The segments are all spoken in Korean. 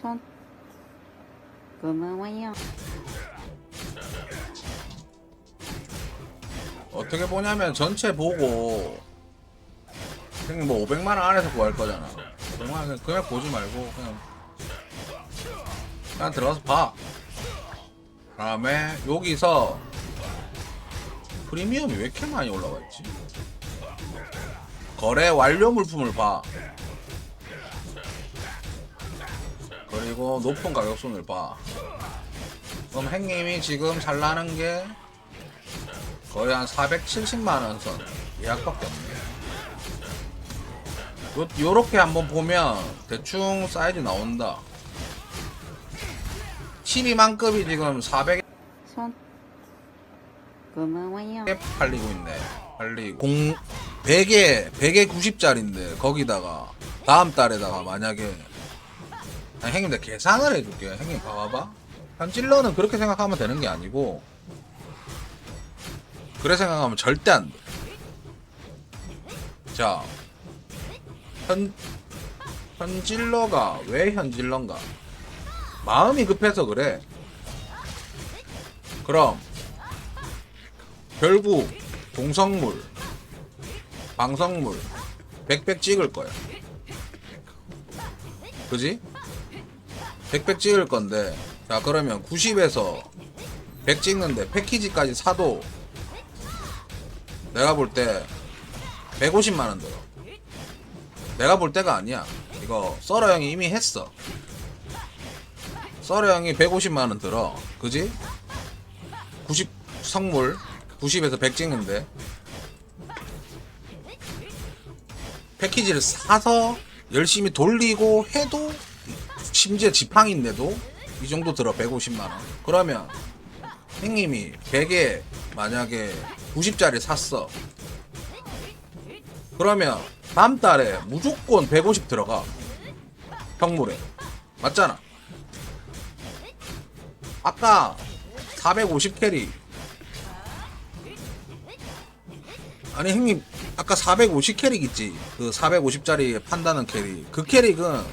손 고마워요. 어떻게 보냐면 전체 보고 그냥 뭐 500만 원 안에서 구할 거잖아. 500만 원 그냥, 그냥 보지 말고 그냥 그냥 들어가서 봐. 다음에 여기서 프리미엄이 왜 이렇게 많이 올라가 있지? 거래 완료 물품을 봐. 그리고 높은 가격선을 봐. 그럼 행님이 지금 잘 나는 게 거의 한 470만 원 선 예약밖에 없네. 요, 요렇게 한번 보면 대충 사이즈 나온다. 12만급이 지금 400에 손 고마워요. 팔리고 있네. 팔리고 공 100에 100에 90짜리인데 거기다가 다음 달에다가 만약에 아니, 형님 내가 계산을 해줄게. 형님 봐봐봐. 현질러는 그렇게 생각하면 되는 게 아니고 그래 생각하면 절대 안 돼. 자, 현 현질러가 왜 현질러인가? 마음이 급해서 그래. 그럼 결국 동성물, 방성물, 백백 찍을 거야. 그지? 백백 찍을 건데, 자 그러면 90에서 100 찍는데 패키지까지 사도 내가 볼 때 150만 원 들어. 내가 볼 때가 아니야. 이거 썰어 형이 이미 했어. 썰어 형이 150만 원 들어. 그지? 90 성물 90에서 100 찍는데 패키지를 사서 열심히 돌리고 해도 심지어 지팡인데도 이 정도 들어 150만원. 그러면 형님이 100에 만약에 90짜리 샀어. 그러면 다음 달에 무조건 150 들어가. 평물에. 맞잖아. 아까 450 캐리. 아니 형님 아까 450 캐릭 있지? 그 450짜리 판다는 캐릭. 그 캐릭은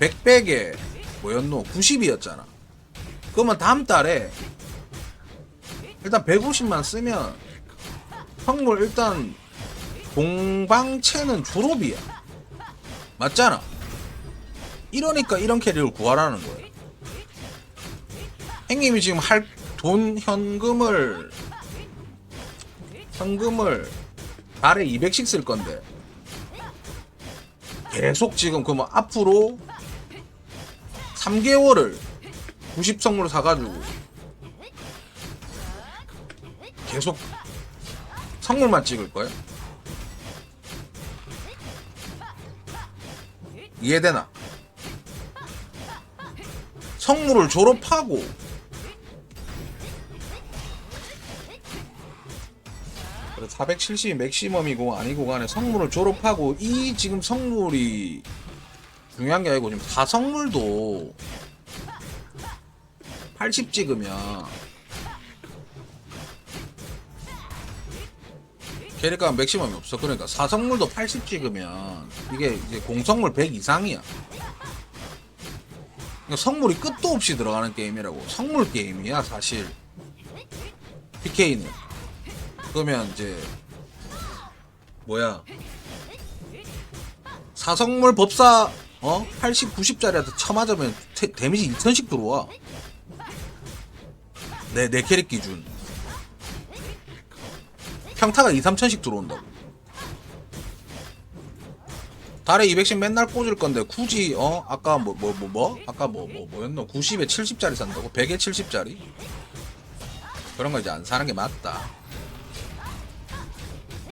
100백에 뭐였노 90이었잖아. 그러면 다음 달에 일단 150만 쓰면 형물 일단 공방체는 졸업이야. 맞잖아. 이러니까 이런 캐릭을 구하라는 거예요 형님이 지금 할 돈 현금을 현금을 달에 200씩 쓸 건데 계속 지금 그러면 앞으로 3개월을 90성으로 사가지고 계속 성물만 찍을 거야? 이해되나? 성물을 졸업하고 그래 470이 맥시멈이고 아니고 간에 성물을 졸업하고 이 지금 성물이 중요한 게 아니고 지금 4성물도 80 찍으면 캐릭터가 맥시멈이 없어. 그러니까 4성물도 80 찍으면 이게 이제 공성물 100 이상이야. 그러니까 성물이 끝도 없이 들어가는 게임이라고. 성물 게임이야 사실. PK는. 그러면 이제 뭐야? 사성물 법사 어? 80, 90짜리한테 쳐맞으면 테, 데미지 2000씩 들어와. 내 내 캐릭 기준. 평타가 2, 3천씩 들어온다고. 달에 200씩 맨날 꽂을 건데 굳이 어? 아까 뭐 뭐 뭐 뭐, 아까 뭐 뭐 뭐, 였노? 90에 70짜리 산다고? 100에 70짜리? 그런 거 이제 안 사는 게 맞다